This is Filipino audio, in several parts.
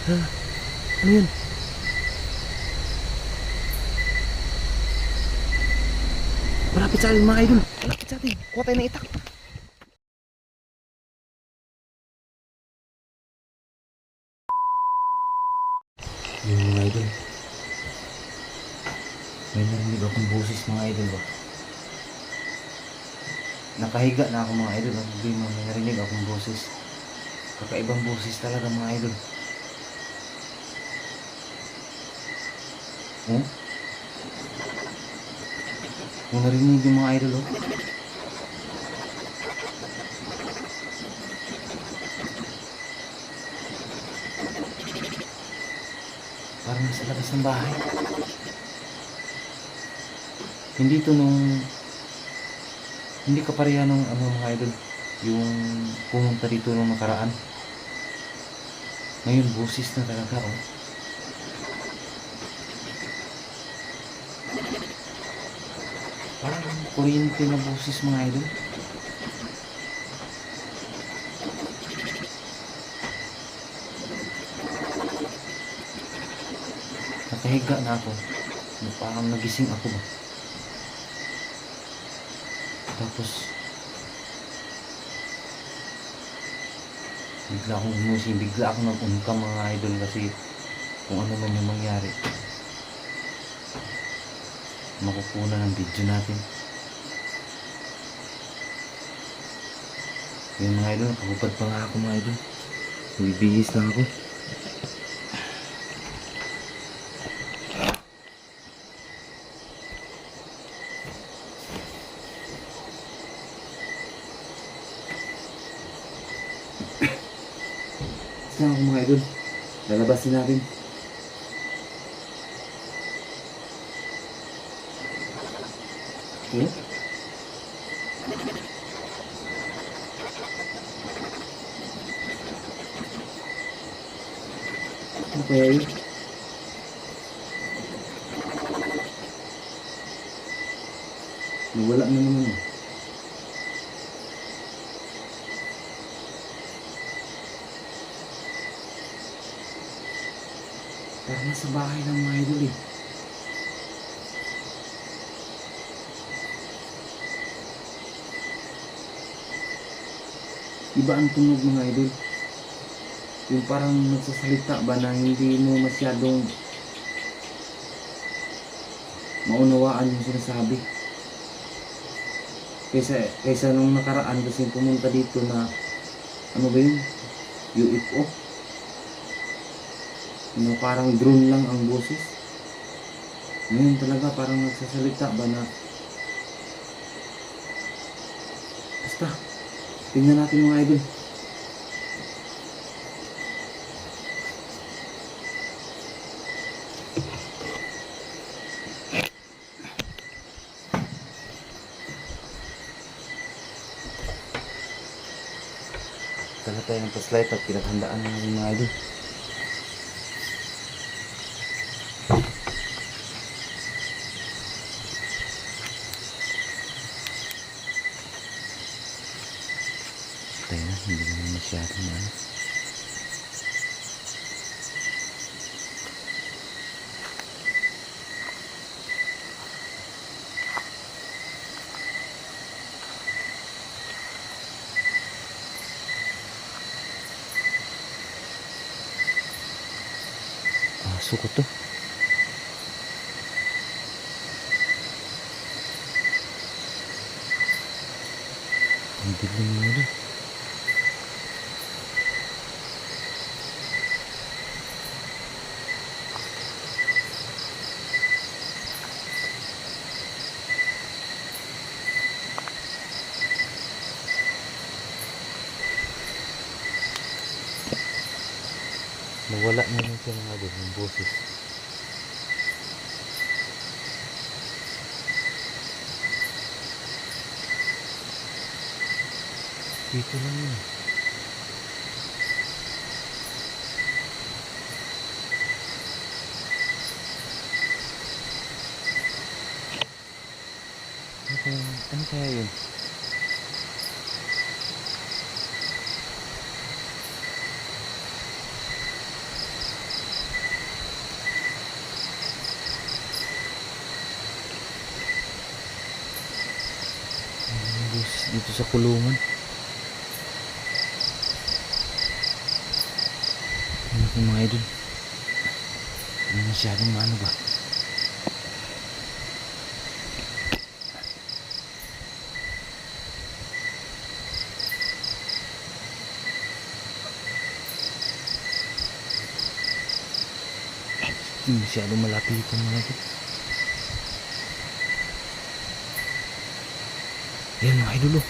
Ha? Ano yun? Malapit sa atin mga idol. Malapit sa atin. Kuha tayo ng itak. Yun mga idol. May narinig akong boses mga idol ba? Nakahiga na ako mga idol. Ang may narinig akong boses. Kakaibang boses talaga mga idol. Oh? May narinig yung mga idol oh. Parang nasa labas ng bahay. Hindi to nung... Hindi kapareha nung ano mga idol. Yung pumunta dito nung nakaraan. Ngayon, busis na talaga oh. Parang kuryente na busis mga idol. Nakahiga na ako. Na Parang nagising ako ba? Tapos, bigla akong gumusing, bigla akong nag-unka mga idol kasi kung ano man yung mangyari. Makukuha ng video natin. Yung mga idol, nakahubad pa nga ako mga idol. Bibihis lang ako. Saan ako mga idol? Lalabasin natin. Hmm? Yun? Nawala na naman eh. Parang nasa bahay ng mga idol eh. Iba ang tunog mga idol. Yung parang nagsasalita ba na hindi mo masyadong maunawaan yung sinasabi. Kaysa, kaysa nung nakaraan kasi pumunta dito na ano ba yun? UFO. Ano, parang drone lang ang boses. Ngayon talaga parang nagsasalita ba na Basta, tingnan natin mga idol. Dala tayo ng flashlight at pinaghandaan ng mga idol. Tayo na, hindi naman masyadong ano. Pasok ko to. Nawala na rin siya mga idol, yung boses. Dito lang yun. Ano kaya, ano kaya yun? Dito sa kulungan. Ano po mga idol? Ano masyadong ano ba? Masyadong malapit ito mga idol. Yan mga idol oh.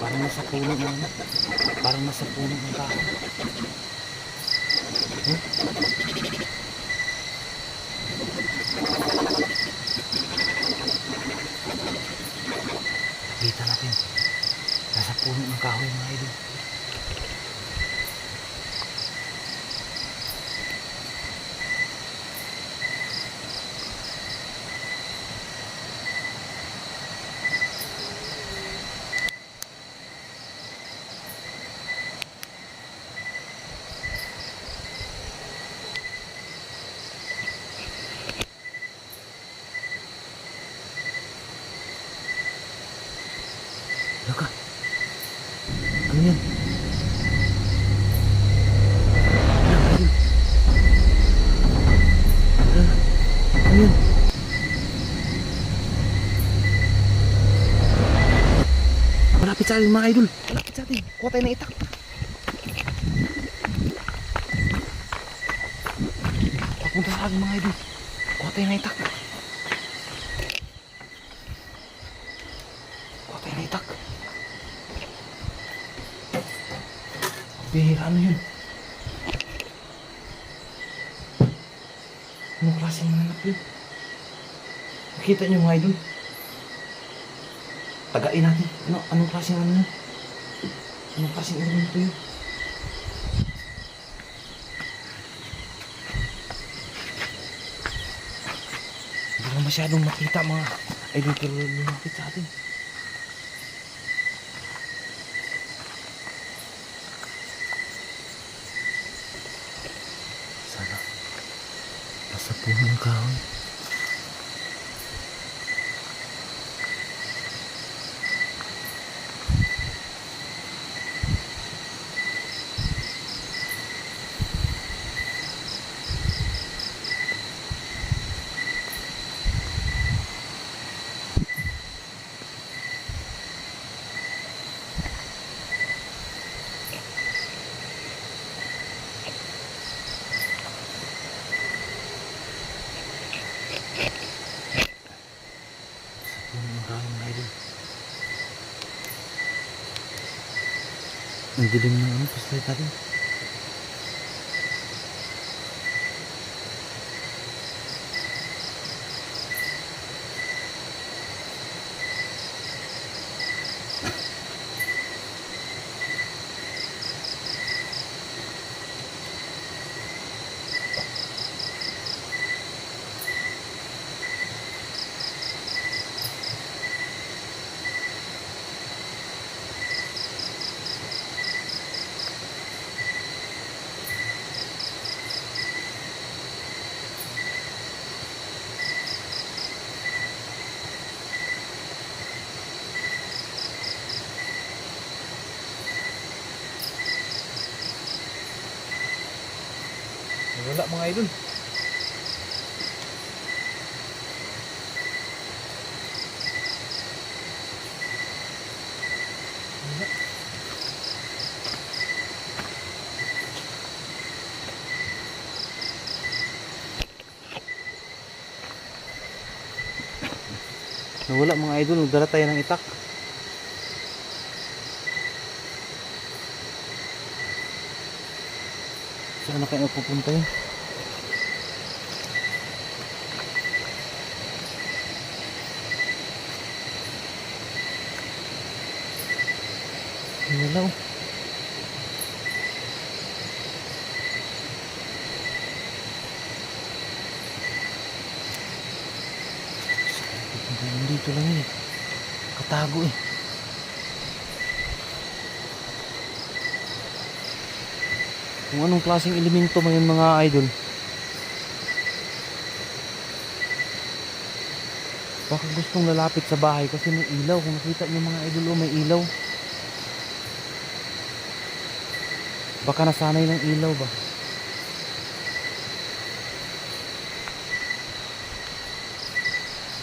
Parang nasa puno na. Parang nasa puno ng kahoy. Hmm? Kita natin. Nasa puno ng kahoy mga idol. Laka. Ano yan? Ano, ayun. Ano? Ano yan? Malapit sa atin mga idol. Malapit sa atin. Kuha tayo ng itak. Papunta sa atin mga idol. Kuha tayo ng itak. Kuha tayo ng itak. Bihira, ano yun? Anong klaseng nanap yun? Nakita niyo mga idol? Tagain natin. Ano, anong klaseng ano yun? Anong klaseng elemento yun? Hindi ko masyadong makita mga idol pero lumapit sa atin. Sana. Nasa puno ng kahoy. Puno ng kahoy mga idol. Ang dilim ng ano, flashlight natin. Wala mga idol. Wala. Mga idol, nagdala tayo ng itak. Saan na kayo pupunta yun? Pupunta yun? Dito lang eh. Katago eh. Kung anong klaseng elemento man yun mga idol. Baka gustong lalapit sa bahay kasi may ilaw. Kung nakita niyo mga idol, oh, may ilaw. Baka nasanay ng ilaw ba?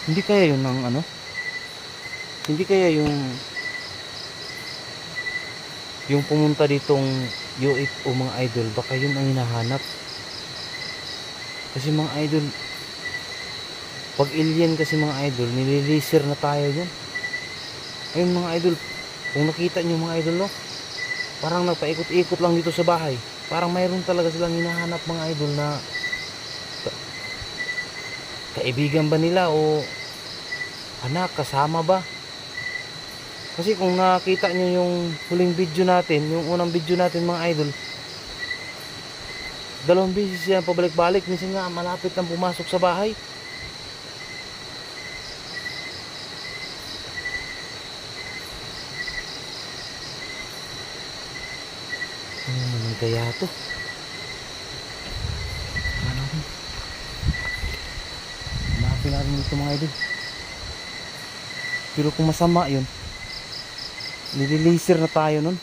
Hindi kaya yun ng ano? Hindi kaya yung yung pumunta ditong UFO mga idol, baka yun ang hinahanap. Kasi mga idol, pag alien kasi mga idol, nililaser na tayo dyan. Ayun mga idol, kung nakita nyo mga idol, no? Parang nagpaikot-ikot lang dito sa bahay. Parang mayroon talaga silang hinahanap mga idol na ka- kaibigan ba nila o anak, kasama ba? Kasi kung nakita nyo yung huling video natin, yung unang video natin mga idol, dalawang beses yan pabalik-balik. Minsan nga malapit nang pumasok sa bahay. Ano naman kaya to? Ano? Hanapin natin dito mga idol. Pero kung masama yun, nililaser na tayo nun.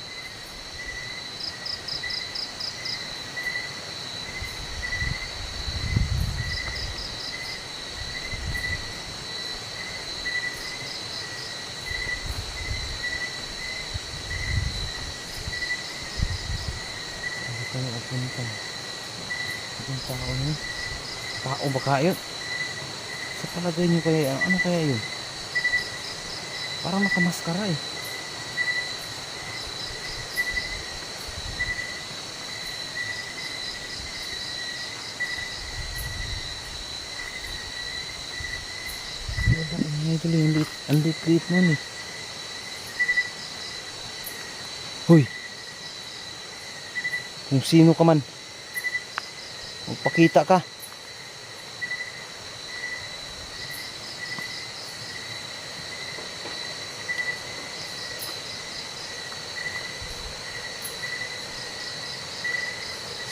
Tayo apunta? Yung tao na yun? Tao ba kaya yun? Sa palagay nyo kaya, ano kaya yun? Parang nakamaskara eh. Ang idol eh, ang liit, ang liit-liit nun eh. Hoy! Kung sino ka man, magpakita ka.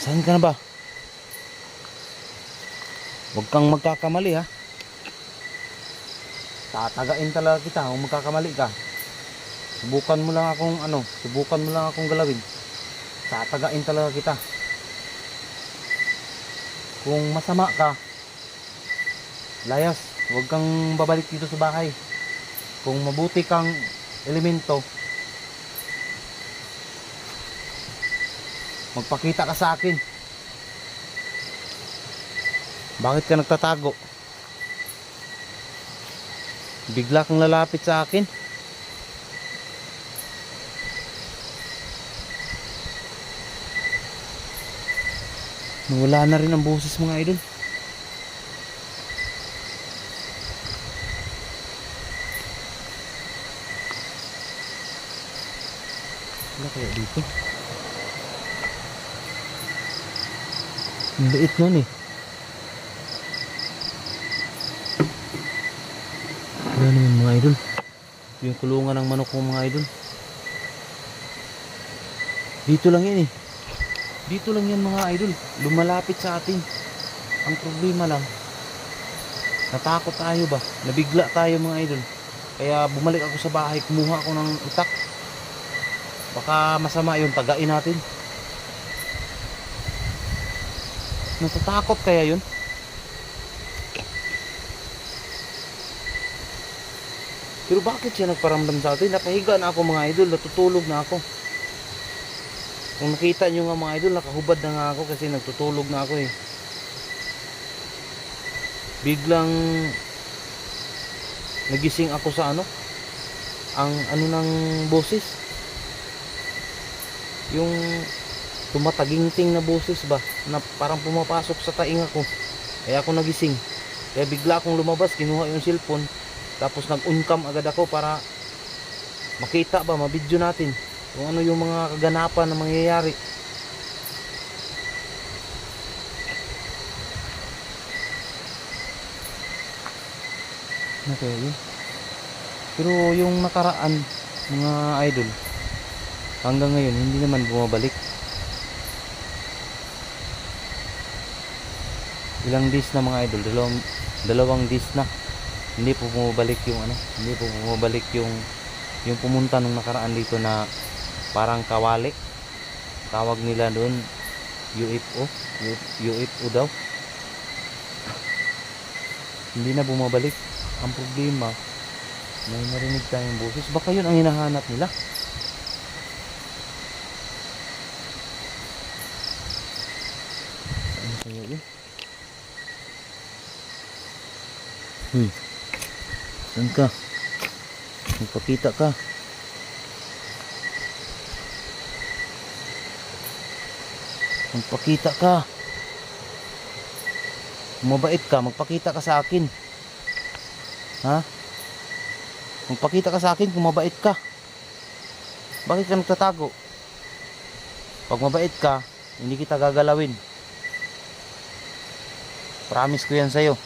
Saan ka na ba? Huwag kang magkakamali ha. Tatagain talaga kita kung magkakamali ka. Subukan mo lang akong ano, subukan mo lang akong galawin. Tatagain talaga kita. Kung masama ka, layas, huwag kang babalik dito sa bahay. Kung mabuti kang elemento, magpakita ka sa akin. Bakit ka nagtatago? Bigla kang lalapit sa akin. Nawala na rin ang boses mga idol. Wala kaya dito? Ang liit nun eh. Wala naman mga idol. Yung kulungan ng manok ko mga idol. Dito lang yan eh. Dito lang yan mga idol. Lumalapit sa atin. Ang problema lang. Natakot tayo ba? Nabigla tayo mga idol. Kaya bumalik ako sa bahay. Kumuha ako ng utak. Baka masama yun. Tagain natin. Natatakot kaya yun? Pero bakit siya nagparamdam sa atin? Nakahiga na ako mga idol, natutulog na ako. Kung nakita nyo nga mga idol, nakahubad na nga ako kasi nagtutulog na ako eh. Biglang nagising ako sa ano? Ang ano ng boses? Yung tumataginting na boses ba? Na parang pumapasok sa tainga ko. Kaya ako nagising. Kaya bigla akong lumabas, kinuha yung cellphone. Tapos nag-uncam agad ako para makita ba, mabidyo natin kung ano yung mga kaganapan na mangyayari. Yun? Pero yung nakaraan, mga idol, hanggang ngayon, hindi naman bumabalik. Ilang days na mga idol, dalawang, dalawang days na hindi po bumabalik yung ano, hindi po bumabalik yung yung pumunta nung nakaraan dito na parang kawali. Tawag nila doon UFO, UFO daw. Hindi na bumabalik. Ang problema, may narinig tayong boses. Baka yun ang hinahanap nila. Ano kaya yun? Hmm. Saan ka? Magpakita ka. Magpakita ka. Mabait ka, magpakita ka sa akin. Ha? Magpakita ka sa akin kung mabait ka. Bakit ka nagtatago? Pag mabait ka, hindi kita gagalawin. Promise ko yan sa'yo.